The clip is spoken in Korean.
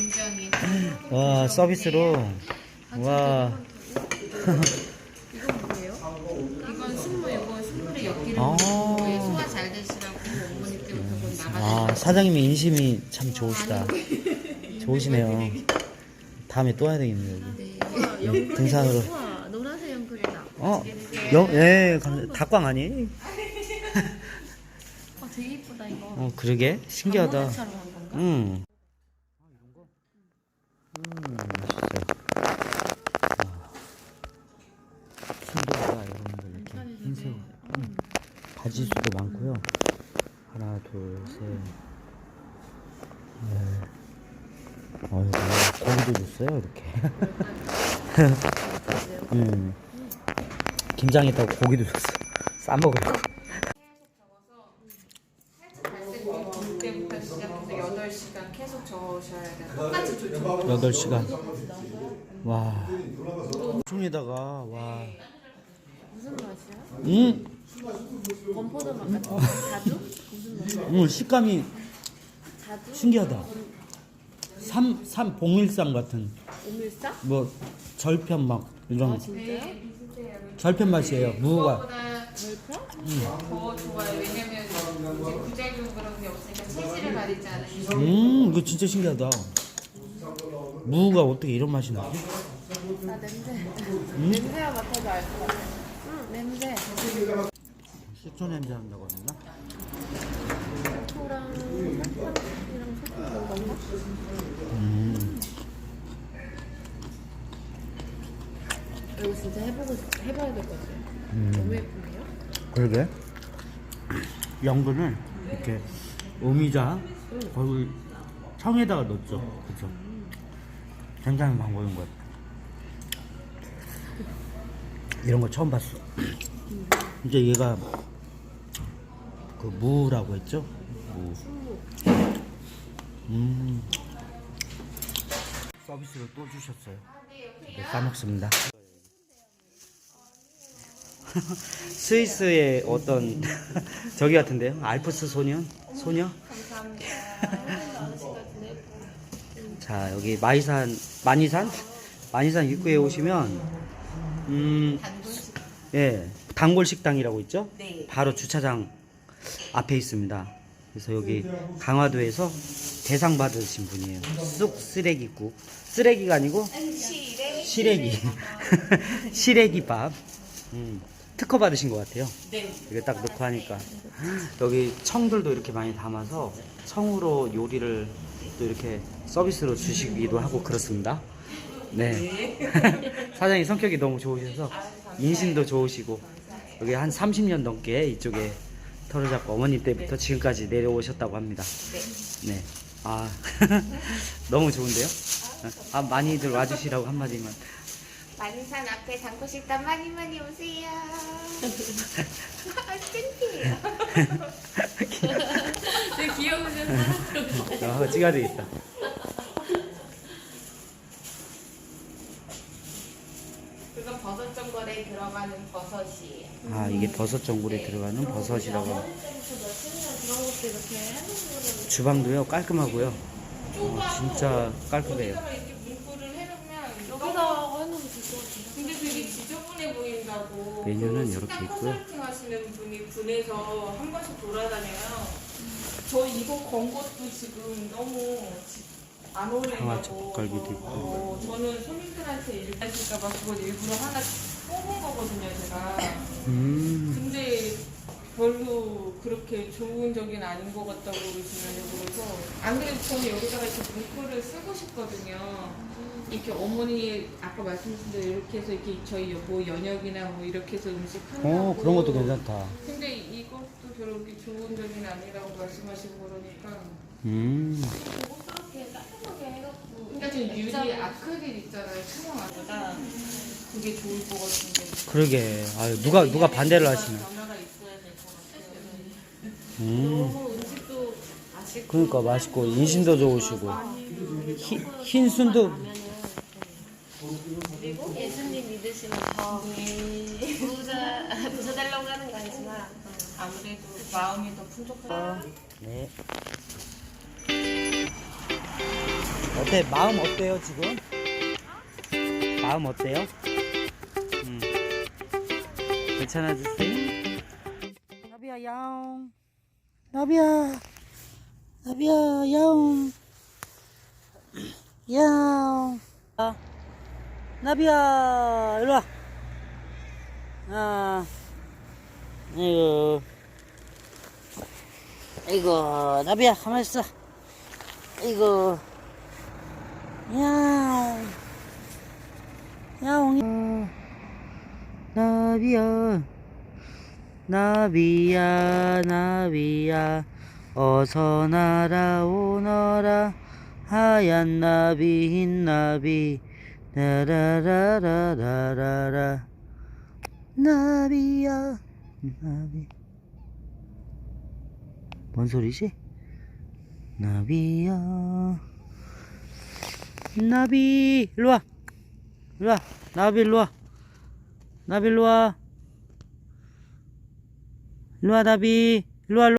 굉장히 와 서비스로 와 이건 뭐예요? 이건 순무 이건 순물에 엿기름 아. 왜 소화 잘 되시라고 어머니 때부터 곧 나가는 아, 사장님의 인심이 참 좋으시다. 좋으시네요. 다음에 또 와야 되겠네요. 여기. 네. 등산으로. 우와 노란색 연필이다. 어, 영, 예, 감- 닭광 아니에요? 어 되게 이쁘다 이거. 어, 그러게 신기하다. 방문처럼 한 건가? 음. 음, 맛있어요. 여러분들 이렇게 흰새우. 음. 가지수도 많고요. 하나, 둘, 셋, 넷. 어이구, 고기도 줬어요, 이렇게. 음. 김장했다고 고기도 줬어. 싸먹으려고. 갈색 물 때부터 시작해서 8시간 계속 저으셔야 돼요. 똑같이 조절. 8시간. 와. 총에다가, 와. 무슨 맛이야? 음, 건포도 맛 같은 자두? 무슨 맛이야? 음, 식감이 자두? 신기하다. 삼, 삼, 봉일상 같은, 오밀사? 뭐, 절편 막, 이런, 진짜요? 절편 맛이에요. 무가. 그거보다 더 좋아요. 왜냐면 이제 부작용 그런 게 없으니까 체질을 가리지 않으니까. 음, 이거 진짜 신기하다. 무가 어떻게 이런 맛이 나지? 나 냄새. 냄새가 맡아도 알것 같아. 응, 냄새. 식초 냄새 난다고 했나? 토랑 설탕이랑 소금 넣은 건가? 음, 이거 진짜 해보고 싶- 해봐야 될 것 같아요. 음. 너무 예쁘네요. 그러게. 연근을 이렇게 오미자, 거기 청에다가 넣었죠. 그죠? 굉장히 방법인 것 같아. 이런 거 처음 봤어. 이제 얘가 그 무라고 했죠? 무. 음. 서비스로 또 주셨어요. 네, 까먹습니다. 스위스의 어떤 저기 같은데요? 알프스 소년? 소녀? 자 여기 마이산 만이산 만이산 입구에 오시면 음, 예 단골 식당이라고 있죠? 네. 바로 주차장 앞에 있습니다. 그래서 여기 강화도에서 대상 받으신 분이에요. 쑥 쓰레기국 쓰레기가 아니고 시래기 시래기밥 음, 특허 받으신 것 같아요. 네. 이게 딱 넣고 하니까 여기 청들도 이렇게 많이 담아서 청으로 요리를 또 이렇게 서비스로 주시기도 하고 그렇습니다. 네. 사장님 성격이 너무 좋으셔서 인심도 좋으시고 여기 한 30년 넘게 이쪽에 털을 잡고 어머님 때부터 지금까지 내려오셨다고 합니다. 네. 아 너무 좋은데요? 아 많이들 와주시라고 한마디만. 만산 앞에 당구 식당 많이 많이 오세요. 아, 찐티예요. 되게 귀여우셔서. 아, 찍어야 되겠다. 그건 버섯 전골에 들어가는 버섯이에요. 아 이게 버섯 전골에 들어가는 버섯이라고. 주방도요 깔끔하고요. 어, 진짜 깔끔해요. 이렇게 문구를 해놓으면 여기다 해놓으면 될것 같은데. 근데 되게 지저분해 보인다고. 메뉴는 그 이렇게 있고요. 컨설팅 하시는 분이 군에서 한 번씩 돌아다녀요. 저 이거 건 것도 지금 너무 지- 안 어울린다고. 강아지 젓갈비도 있고. 어, 저는 손님들한테 일하실까봐 그걸 일부러 하나 뽑은 거거든요, 제가. 음, 근데 별로 그렇게 좋은 적인 아닌 것 같다고 그러시면요. 그래서 안 그래도 저는 여기다가 이렇게 문구를 쓰고 싶거든요. 이렇게 어머니 아까 말씀하신 대로 이렇게 해서 이렇게 저희 뭐 연역이나 뭐 이렇게 해서 음식 한다고. 어 그런 것도 괜찮다. 근데 이것도 별로 그렇게 좋은 적인 아니라고 말씀하시고 그러니까. 음, 고급스럽게 깔끔하게 해갖고. 그러니까 지금 유리 아크릴 있잖아요. 투명하다. 그게 좋을 것 같은데. 그러게. 아 누가 누가 반대를 하시나. 변화가 있어야 될 것 같아요. 음, 너무 음식도 맛있고. 그러니까 맛있고 인심도 좋으시고 흰, 흰순도 그리고 예수님 믿으시면 더 부자, 부자 되려고 하는 거 아니지만. 아무래도 마음이 더 풍족한. 네. 어때? 마음 어때요 지금? 마음 어때요? 음. 괜찮아졌어요? 나비야 야옹 나비야 나비야 야옹. 야옹. 아, 나비야 일로와. 아 이거 이거 나비야 가만히 있어. 이거 야옹. 야옹 어, 나비야 나비야 나비야 어서 날아오너라. 하얀 나비 흰 나비 라라라라라라라. 나비야 나비. 뭔 소리지? 나비야. 나비 일로와. 일로와. 나비 일로와. 나비 일로와 일로와 나비 일로와 일로와